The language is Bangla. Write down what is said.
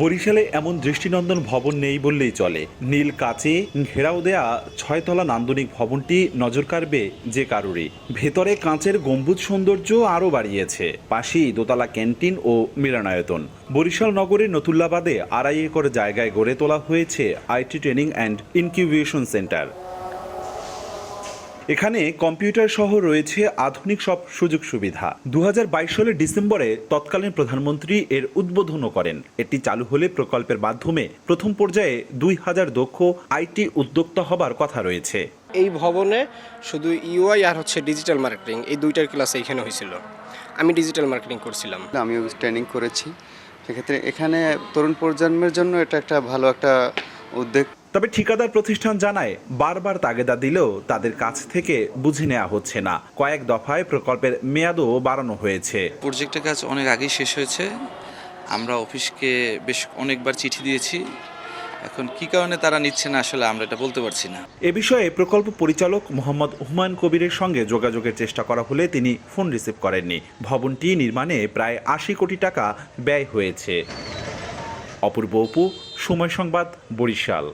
বরিশালে এমন দৃষ্টিনন্দন ভবন নেই বললেই চলে। নীল কাচে ঘেরাও দেয়া ছয়তলা নান্দনিক ভবনটি নজর কাড়বে যে কারুরই। ভেতরে কাঁচের গম্বুজ সৌন্দর্য আরও বাড়িয়েছে। পাশেই দোতলা ক্যান্টিন ও মিলনায়তন। বরিশাল নগরের নতুল্লাবাদে আড়াই একর জায়গায় গড়ে তোলা হয়েছে IT training and incubation centre. এখানে কম্পিউটার সহ রয়েছে আধুনিক সব সুযোগ সুবিধা। দু হাজার বাইশ সালের ডিসেম্বরে তৎকালীন প্রধানমন্ত্রী এর উদ্বোধনও করেন। এটি চালু হলে প্রকল্পের মাধ্যমে প্রথম পর্যায়ে দুই হাজার দক্ষ আইটি উদ্যোক্তা হবার কথা রয়েছে। এই ভবনে শুধু ইউআই আর হচ্ছে ডিজিটাল মার্কেটিং এই দুইটার ক্লাস এইখানে হয়েছিল। আমি ডিজিটাল মার্কেটিং করছিলাম। আমিও ট্রেনিং করেছি। সেক্ষেত্রে এখানে তরুণ প্রজন্মের জন্য এটা একটা ভালো একটা উদ্যোগ। তবে ঠিকাদার প্রতিষ্ঠান জানায় বারবার তাগেদা দিলেও তাদের কাছ থেকে বুঝে নেওয়া হচ্ছে না। কয়েক দফায় প্রকল্পের মেয়াদও বাড়ানো হয়েছে। প্রজেক্টের কাজ অনেক আগেই শেষ হয়েছে। আমরা অফিসকে বেশ অনেকবার চিঠি দিয়েছি। এখন কি কারণে তারা নিচ্ছে না আসলে আমরা এটা বলতে পারছি না। এ বিষয়ে প্রকল্প পরিচালক মোহাম্মদ হুমায়ুন কবিরের সঙ্গে যোগাযোগের চেষ্টা করা হলে তিনি ফোন রিসিভ করেননি। ভবনটি নির্মাণে প্রায় আশি কোটি টাকা ব্যয় হয়েছে। অপূর্ব অপু সময় সংবাদ বরিশাল।